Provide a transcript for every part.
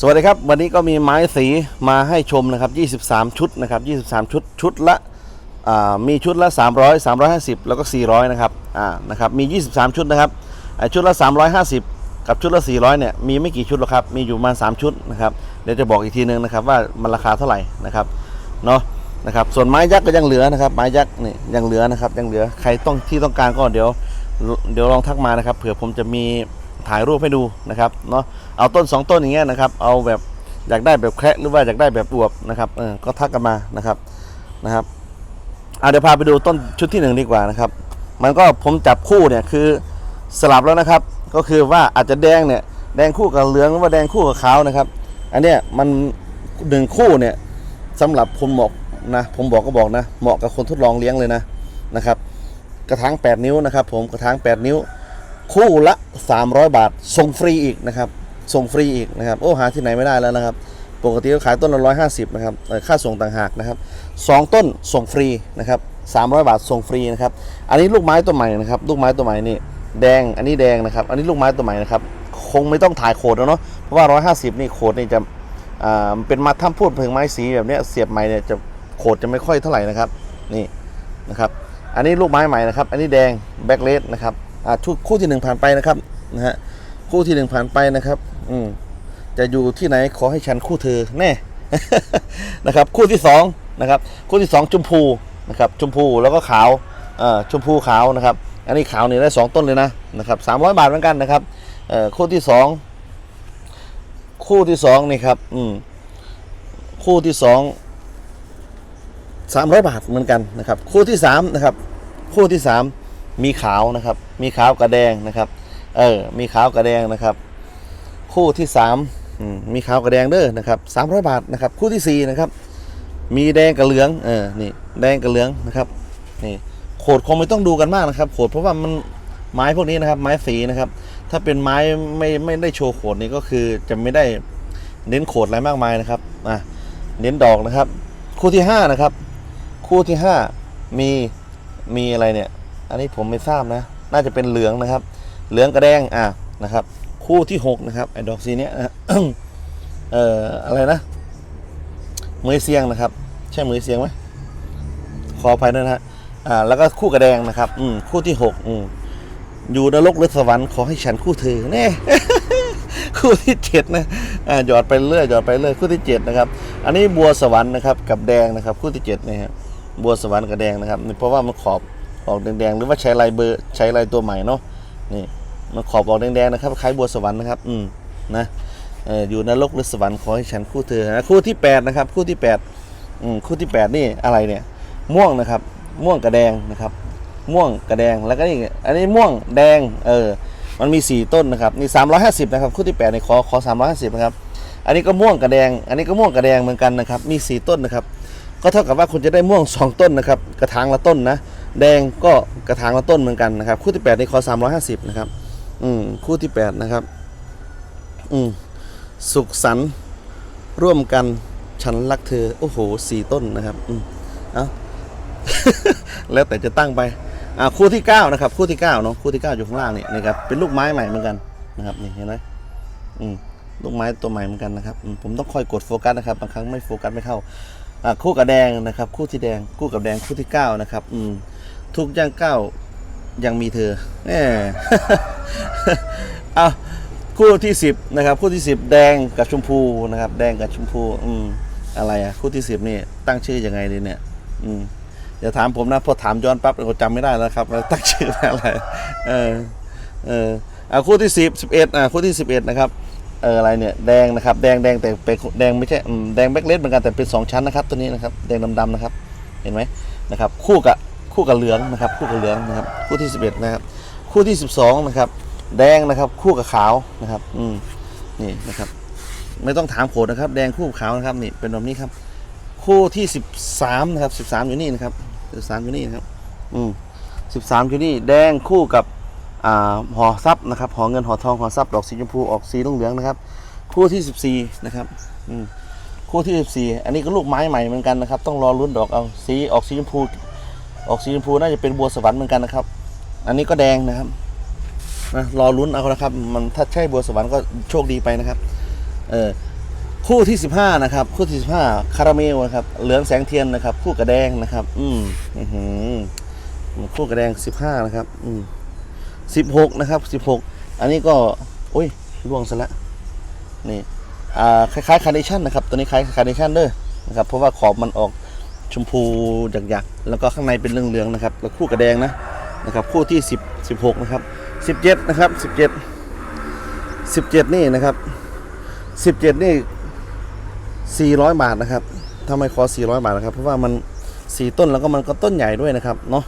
สวัสดีครับ วันนี้ก็มีไม้สีมาให้ชมนะครับ 23 ชุดนะครับ 23 ชุดชุดละมีชุดละ 300 350 แล้วก็ 400 นะครับอ่านะครับมี 23 ชุดนะครับชุดละ 350 กับชุดละ 400 เนี่ยมีไม่กี่ชุดหรอกครับ มีอยู่ประมาณ 3 ชุดนะครับเดี๋ยวจะบอกอีกทีนึงนะครับว่ามันราคาเท่าไหร่นะครับเนาะนะครับส่วนไม้ยักษ์ก็ยังเหลือนะครับไม้ยักษ์นี่ยังเหลือนะครับยังเหลือใครต้องที่ต้องการก็เดี๋ยวเดี๋ยวลองทักมานะครับเผื่อผมจะมี ถ่ายรูปให้ดูนะครับเนาะเอาต้น 2 ต้นอย่างเงี้ยนะครับ เอาแบบอยากได้แบบแคระหรือว่าอยากได้แบบอวบนะครับเออก็ทักกันมานะครับนะครับเอะเดี๋ยวพาไปดูต้นชุดที่หนึ่งดีกว่านะครับ มันก็ผมจับคู่เนี่ยคือสลับแล้วนะครับ ก็คือว่าอาจจะแดงเนี่ยแดงคู่กับเหลืองหรือว่าแดงคู่กับขาวนะครับ อันเนี้ยมันหนึ่งคู่เนี่ยสำหรับคนเหมาะนะผมบอกก็บอกนะ เหมาะกับคนทดลองเลี้ยงเลยนะนะครับ กระถาง 8 นิ้วนะครับ ผมกระถาง 8 นิ้ว คู่ละ 300 บาท ส่งฟรีอีกนะครับ ส่งฟรีอีกนะครับ โอ้หาที่ไหนไม่ได้แล้วนะครับ ปกติก็ขายต้นละ150นะครับเอ่ค่าส่งต่างหากนะครับสองต้นส่งฟรีนะครับ300บาทส่งฟรีนะครับ อันนี้ลูกไม้ตัวใหม่นะครับ ลูกไม้ตัวใหม่นี่แดง อันนี้แดงนะครับ อันนี้ลูกไม้ตัวใหม่นะครับ คงไม่ต้องถ่ายโขดแล้วเนาะ เพราะว่า150นี่โขดนี่จะอ่าเป็นมาถ้ำพูดเพิงไม้สีแบบเนี้ยเสียบใหม่เนี่ยจะโขดจะไม่ค่อยเท่าไหร่นะครับ นี่นะครับ อันนี้ลูกไม้ใหม่นะครับ อันนี้แดงแบ็กเลสนะครับ ชุดคู่ที่หนึ่งผ่านไปนะครับนะฮะคู่ที่หนึ่งผ่านไปนะครับ อืมจะอยู่ที่ไหนขอให้ฉันคู่เธอแน่นะครับ คู่ที่สองนะครับ คู่ที่สองชมพูนะครับชมพูแล้วก็ขาวเอ่อชมพูขาวนะครับ อันนี้ขาวนี่ได้สองต้นเลยนะนะครับสามร้อยบาทเหมือนกันนะครับเอ่อคู่ที่สองคู่ที่สองนี่ครับอืมคู่ที่สอง300บาทเหมือนกันนะครับ คู่ที่3นะครับ คู่ที่3ม มีขาวนะครับ มีขาวกับแดงนะครับ เออ มีขาวกับแดงนะครับ คู่ที่3อืมมีขาวกับแดงเด้อนะครับ300บาทนะครับ คู่ที่4นะครับ มีแดงกับเหลือง เออ นี่ แดงกับเหลืองนะครับ นี่ โขดคงไม่ต้องดูกันมากนะครับ โขดเพราะว่ามันไม้พวกนี้นะครับ ไม้สีนะครับ ถ้าเป็นไม้ไม่ไม่ได้โชว์โขดนี่ก็คือจะไม่ได้เน้นโขดอะไรมากมายนะครับ อะ เน้นดอกนะครับ คู่ที่ห้านะครับ คู่ที่ห้ามีมีอะไรเนี่ย อันนี้ผมไม่ทราบนะ น่าจะเป็นเหลืองนะครับ เหลืองกระแดงอะนะครับ คู่ที่หกนะครับไอ้ดอกสีเนี้ยนะเอ่ออะไรนะเหมยเสียงนะครับ ใช่เหมยเสียงไหมขออภัยด้วยนะฮะอ่าแล้วก็คู่กระแดงนะครับ อืมคู่ที่หกอืมอยู่นรกหรือสวรรค์ขอให้ฉันคู่เธอแน่คู่ที่เจ็ดนะอ่าหยอดไปเรื่อยหยอดไปเรื่อยคู่ที่เจ็ดนะครับ อันนี้บัวสวรรค์นะครับ กับแดงนะครับ คู่ที่เจ็ดนะฮะบัวสวรรค์กับแดงนะครับเพราะว่ามันขอบ ออกแดงๆหรือว่าใช้ลายเบอร์ใช้ลายตัวใหม่เนาะนี่มันขอบออกแดงๆนะครับคล้ายบัวสวรรค์นะครับอืมนะอยู่นรกหรือสวรรค์ขอให้ฉันคู่เธอนะคู่ที่แปดนะครับ คู่ที่แปดอืมคู่ที่แปดนี่อะไรเนี่ย ม่วงนะครับ ม่วงกับแดงนะครับ ม่วงกับแดงแล้วก็นี่อันนี้ม่วงแดงเออมันมี 4 ต้นนะครับนี่350 นะครับ คู่ที่8ในขอขอ350 นะครับ อันนี้ก็ม่วงกับแดง อันนี้ก็ม่วงกับแดงเหมือนกันนะครับ มี 4 ต้นนะครับ ก็เท่ากับว่าคุณจะได้ม่วง 2 ต้นนะครับ กระถางละต้นนะ แดงก็กระถางละต้นเหมือนกันนะครับคู่ที่8ในขอ350นะครับอืมคู่ที่8นะครับอืมสุขสันต์ร่วมกันฉันรักเธอโอ้โหสี่ต้นนะครับอืมเอาแล้วแต่จะตั้งไปอ่าคู่ที่9นะครับคู่ที่9เนาะคู่ที่ 9 อยู่ข้างล่างนี่นะครับเป็นลูกไม้ใหม่เหมือนกันนะครับนี่เห็นไหมอืมลูกไม้ตัวใหม่เหมือนกันนะครับผมต้องคอยกดโฟกัสนะครับบางครั้งไม่โฟกัสไม่เข้าอ่าคู่กับแดงนะครับ คู่ที่แดงคู่กับแดงคู่ที่9นะครับอืม ทุกย่างก้าวยังมีเธอแหมอะคู่ที่10นะครับ คู่ที่10แดงกับชมพูนะครับ แดงกับชมพูอืมอะไรอะคู่ที่10นี่ตั้งชื่อยังไงดีเนี่ย อืมอย่าถามผมนะพอถามย้อนปั๊บเราจำไม่ได้แล้วครับเราตั้งชื่ออะไร เออ เออเอะคู่ที่สิบสิบเอ็ดอะคู่ที่สิบเอ็ดนะครับเอออะไรเนี่ยแดงนะครับ แดงแดงแต่เป็นแดงไม่ใช่แดงแบ็กเลสเหมือนกันแต่เป็นสองชั้นนะครับ ตัวนี้นะครับ แดงดำๆนะครับ เห็นไหมนะครับ คู่กับ คู่กับเหลืองนะครับ คู่กับเหลืองนะครับ คู่ที่สิบเอ็ดนะครับ คู่ที่สิบสองนะครับ แดงนะครับ คู่กับขาวนะครับ อืมนี่นะครับ ไม่ต้องถามโขดนะครับ แดงคู่กับขาวนะครับ นี่เป็นแบบนี้ครับ คู่ที่สิบสามนะครับสิบสามอยู่นี่นะครับสิบสามอยู่นี่นะครับ อืมสิบสามอยู่นี่ แดงคู่กับอ่าหอทรัพย์นะครับ หอเงินหอทองหอทรัพย์ดอกสีชมพูออกสีเหลืองนะครับ คู่ที่สิบสี่นะครับอืมคู่ที่สิบสี่อันนี้ก็ลูกไม้ใหม่เหมือนกันนะครับ ต้องรอลุ้นดอกเอา สีออกสีชมพู ออกสีชมพูน่าจะเป็นบัวสวรรค์เหมือนกันนะครับ อันนี้ก็แดงนะครับนะรอลุ้นเอานะครับ มันถ้าใช่บัวสวรรค์ก็โชคดีไปนะครับ เออคู่ที่ 15 นะครับ คู่ที่ 15 คาราเมลนะครับ เหลืองแสงเทียนนะครับ คู่กระแดงนะครับ อืมอื้อหือคู่กระแดง 15 นะครับ อืม16 นะครับ 16 อันนี้ก็โอ้ยล่วงซะละนี่อ่าคล้ายๆคาร์เนชั่นนะครับ ตัวนี้คล้ายคาร์เนชั่นเด้อนะครับ เพราะว่าขอบมันออก ชมพูหยักๆแล้วก็ข้างในเป็นเหลืองๆนะครับ แล้วคู่กระแดงนะนะครับ คู่ที่ 10 16 นะครับ 17 นะครับ 17 17 นี่นะครับ 17 นี่ 400 บาทนะครับทำไมขอ 400 บาทนะครับ เพราะว่ามัน 4 ต้นแล้วก็มันก็ต้นใหญ่ด้วยนะครับเนาะ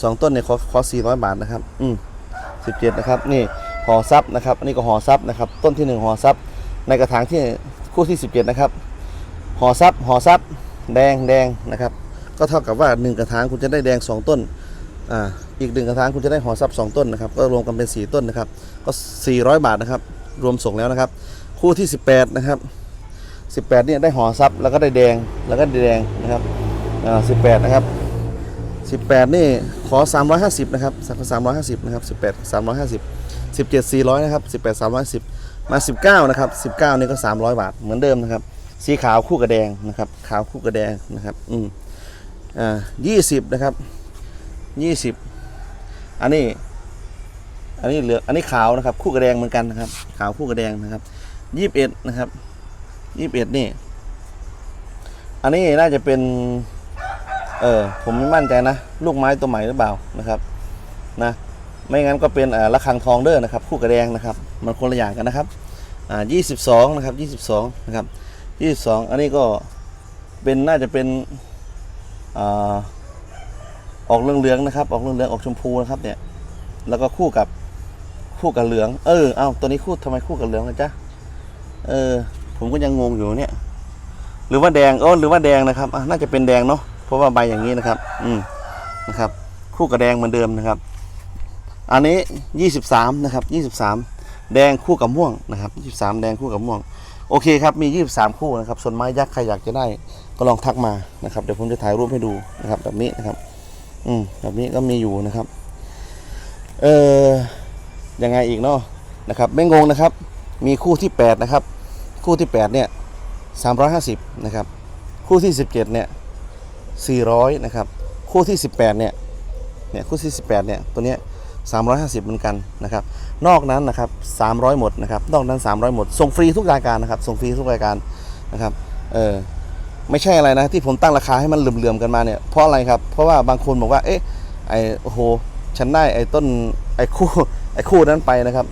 สองต้นเนี่ยขอขอ 400 บาทนะครับ อืม17 นะครับ นี่ห่อซับนะครับ อันนี้ก็ห่อซับนะครับ ต้นที่ 1ห่อซับในกระถางที่คู่ที่ 17 นะครับห่อซับห่อซับ แดงแดงนะครับก็เท่ากับว่า 1 กระถางคุณจะได้แดง 2 ต้นอ่าอีกหนึ่งกระถางคุณจะได้ห่อซับ 2 ต้นนะครับก็รวมกันเป็น 4 ต้นนะครับก็ 400 บาทนะครับรวมส่งแล้วนะครับ คู่ที่ 18 นะครับ 18เนี่ยได้ห่อซับแล้วก็ได้แดงแล้วก็ได้แดงนะครับอ่า18 นะครับ 18 นี่ขอ 350 นะครับสัก350 นะครับ 18 350 17 400 นะครับ 18 310 มา 19 นะครับ 19 นี่ก็ 300 บาท เหมือนเดิมนะครับ สีขาวคู่กับแดงนะครับ ขาวคู่กับแดงนะครับ อืมอ่า20นะครับ20อันนี้ อันนี้เหลืองอันนี้ขาวนะครับ คู่กับแดงเหมือนกันนะครับ ขาวคู่กับแดงนะครับ21นะครับยี่สิบเอ็ดนี่ อันนี้น่าจะเป็น เออผมไม่มั่นใจนะ ลูกไม้ตัวใหม่หรือเปล่านะครับ นะ ไม่งั้นก็เป็นอ่าระฆังทองเด้อนะครับ คู่กระแดงนะครับ มันคนละอย่างกันนะครับ อ่ายี่สิบสองนะครับยี่สิบสองนะครับ ยี่สองอันนี้ก็เป็นน่าจะเป็นอออกเหลืองๆนะครับ ออกเหลืองๆออกชมพูนะครับเนี่ย แล้วก็คู่กับคู่กับเหลือง เออเอาตัวนี้คู่ทำไมคู่กับเหลืองนะจ๊ะเออ ผมก็ยังงงอยู่เนี่ย หรือว่าแดงโอ้หรือว่าแดงนะครับอะน่าจะเป็นแดงเนาะเพราะว่าใบอย่างนี้นะครับ อืมนะครับ คู่กับแดงเหมือนเดิมนะครับ อันนี้ยี่สิบสามนะครับยี่สิบสามแดงคู่กับม่วงนะครับยี่สิบสามแดงคู่กับม่วง โอเคครับมียี่สิบสามคู่นะครับส่วนไม้ยักษ์ใครอยากจะได้ก็ลองทักมานะครับเดี๋ยวผมจะถ่ายรูปให้ดูนะครับแบบนี้นะครับ อืมแบบนี้ก็มีอยู่นะครับ เออยังไงอีกเนาะนะครับ ไม่งงนะครับ มีคู่ที่แปดนะครับ คู่ที่ 8 เนี่ย 350 นะครับ คู่ที่ 17 เนี่ย 400 นะครับ คู่ที่ 18 เนี่ยเนี่ยคู่ที่ 18 เนี่ยตัวเนี้ย 350 เหมือนกันนะครับ นอกนั้นนะครับ 300 หมดนะครับ นอกนั้น 300 หมด ส่งฟรีทุกรายการนะครับ ส่งฟรีทุกรายการนะครับ เออไม่ใช่อะไรนะที่ผมตั้งราคาให้มันเหลื่อมๆกันมาเนี่ย เพราะอะไรครับ เพราะว่าบางคนบอกว่า เอ๊ะ ไอโอ้โห ฉันได้ไอ้ต้น ไอ้คู่ ไอ้คู่นั้นไปนะครับ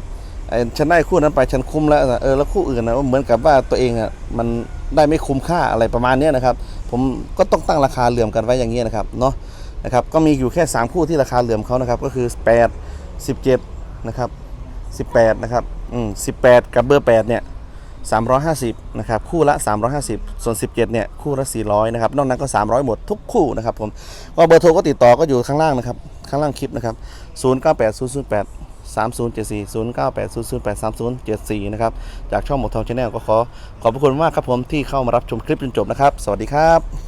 ไอ้ฉันได้คู่นั้นไป ฉันคุ้มแล้วนะเออ แล้วคู่อื่นนะเหมือนกับว่าตัวเองอะ มันได้ไม่คุ้มค่าอะไรประมาณเนี้ยนะครับ ผมก็ต้องตั้งราคาเหลื่อมกันไว้อย่างเงี้ยนะครับ เนาะ นะครับก็มีอยู่แค่ 3 คู่ที่ราคาเหลื่อมเขานะครับก็คือ 8 17นะครับ18นะครับอืม18 กับเบอร์8เนี่ย350นะครับคู่ละ 350 ส่วน 17เนี่ยคู่ละ 400นะครับนอกนั้นก็ 300 หมดทุกคู่นะครับผมก็เบอร์โทรก็ติดต่อก็อยู่ข้างล่างนะครับข้างล่างคลิปนะครับ098008 3074 098008 3074นะครับจากช่องหมดทองชาแนลก็ขอขอบพระคุณมากครับผมที่เข้ามารับชมคลิปจนจบนะครับ สวัสดีครับ